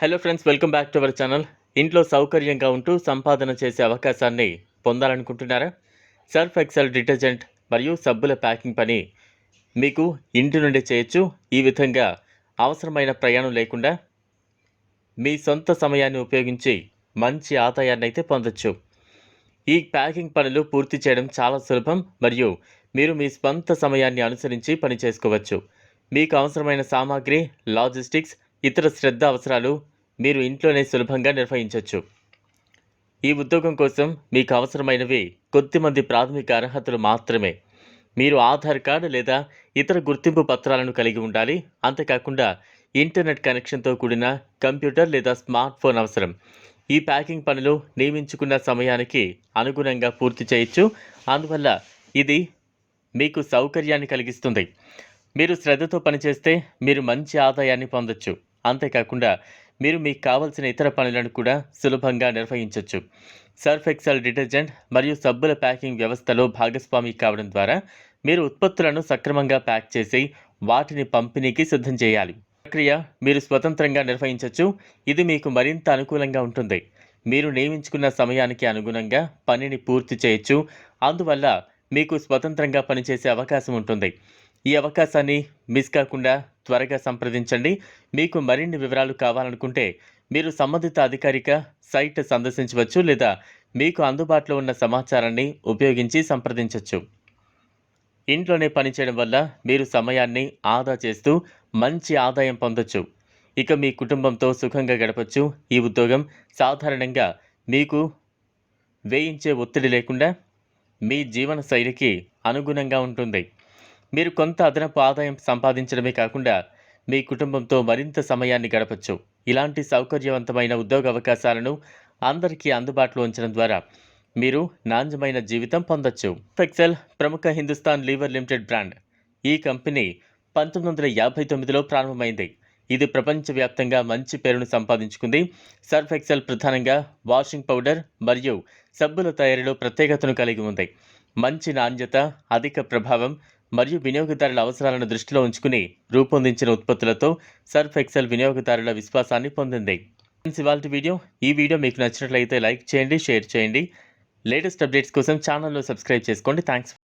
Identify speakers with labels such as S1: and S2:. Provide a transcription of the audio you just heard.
S1: Hello friends welcome back to our channel ఇంట్లో సౌకర్యంగా ఉంటూ సంపాదన చేసే అవకాశాన్ని పొందాలనుకుంటున్నారా? సర్ఫ్ ఎక్సెల్ డిటర్జెంట్ మరియు సబ్బుల ప్యాకింగ్ పని మీకు ఇంటి నుండి చేయొచ్చు. ఈ విధంగా అవసరమైన ప్రయాణం లేకుండా మీ సొంత సమయాన్ని ఉపయోగించి మంచి ఆదాయాన్ని అయితే పొందొచ్చు. ఈ ప్యాకింగ్ పనులు పూర్తి చేయడం చాలా సులభం మరియు మీరు మీ స్వంత సమయాన్ని అనుసరించి పని చేసుకోవచ్చు. మీకు అవసరమైన సామాగ్రి లాజిస్టిక్స్ ఇతర శ్రద్ధ అవసరాలు మీరు ఇంట్లోనే సులభంగా నిర్వహించవచ్చు ఈ ఉద్యోగం కోసం మీకు అవసరమైనవి కొద్దిమంది ప్రాథమిక అర్హతలు మాత్రమే. మీరు ఆధార్ కార్డు లేదా ఇతర గుర్తింపు పత్రాలను కలిగి ఉండాలి. అంతేకాకుండా ఇంటర్నెట్ కనెక్షన్తో కూడిన కంప్యూటర్ లేదా స్మార్ట్ ఫోన్ అవసరం. ఈ ప్యాకింగ్ పనులు నియమించుకున్న సమయానికి అనుగుణంగా పూర్తి చేయొచ్చు. అందువల్ల ఇది మీకు సౌకర్యాన్ని కలిగిస్తుంది. మీరు శ్రద్ధతో పనిచేస్తే మీరు మంచి ఆదాయాన్ని పొందొచ్చు. అంతేకాకుండా మీరు మీకు కావలసిన ఇతర పనులను కూడా సులభంగా నిర్వహించవచ్చు సర్ఫ్ ఎక్సెల్ డిటర్జెంట్ మరియు సబ్బుల ప్యాకింగ్ వ్యవస్థలో భాగస్వామి కావడం ద్వారా మీరు ఉత్పత్తులను సక్రమంగా ప్యాక్ చేసి వాటిని పంపిణీకి సిద్ధం చేయాలి. ప్రక్రియ మీరు స్వతంత్రంగా నిర్వహించవచ్చు ఇది మీకు మరింత అనుకూలంగా ఉంటుంది. మీరు నియమించుకున్న సమయానికి అనుగుణంగా పనిని పూర్తి చేయొచ్చు. అందువల్ల మీకు స్వతంత్రంగా పనిచేసే అవకాశం ఉంటుంది. ఈ అవకాశాన్ని మిస్ కాకుండా త్వరగా సంప్రదించండి. మీకు మరిన్ని వివరాలు కావాలనుకుంటే మీరు సంబంధిత అధికారిక సైట్ సందర్శించవచ్చు లేదా మీకు అందుబాటులో ఉన్న సమాచారాన్ని ఉపయోగించి సంప్రదించవచ్చు. ఇంట్లోనే పనిచేయడం వల్ల మీరు సమయాన్ని ఆదా చేస్తూ మంచి ఆదాయం పొందొచ్చు. ఇక మీ కుటుంబంతో సుఖంగా గడపచ్చు. ఈ ఉద్యోగం సాధారణంగా మీకు వేయించే ఒత్తిడి లేకుండా మీ జీవన శైలికి అనుగుణంగా ఉంటుంది. మీరు కొంత అదనపు ఆదాయం సంపాదించడమే కాకుండా మీ కుటుంబంతో మరింత సమయాన్ని గడపచ్చు. ఇలాంటి సౌకర్యవంతమైన ఉద్యోగ అవకాశాలను అందరికీ అందుబాటులో ఉంచడం ద్వారా మీరు నాణ్యమైన జీవితం పొందొచ్చు. ఫెక్సెల్ ప్రముఖ హిందుస్థాన్ లీవర్ లిమిటెడ్ బ్రాండ్. ఈ కంపెనీ పంతొమ్మిది వందల యాభై తొమ్మిదిలో ప్రారంభమైంది. ఇది ప్రపంచవ్యాప్తంగా మంచి పేరును సంపాదించుకుంది. సర్ఫ్ ఎక్సెల్ ప్రధానంగా వాషింగ్ పౌడర్ మరియు సబ్బుల తయారీలో ప్రత్యేకతను కలిగి ఉంది. మంచి నాణ్యత అధిక ప్రభావం మరియు వినియోగదారుల అవసరాలను దృష్టిలో ఉంచుకుని రూపొందించిన ఉత్పత్తులతో సర్ఫ్ ఎక్సెల్ వినియోగదారుల విశ్వాసాన్ని పొందింది. ఇవాళ వీడియో. ఈ వీడియో మీకు నచ్చినట్లయితే లైక్ చేయండి షేర్ చేయండి. లేటెస్ట్ అప్డేట్స్ కోసం ఛానల్లో సబ్స్క్రైబ్ చేసుకోండి. థ్యాంక్స్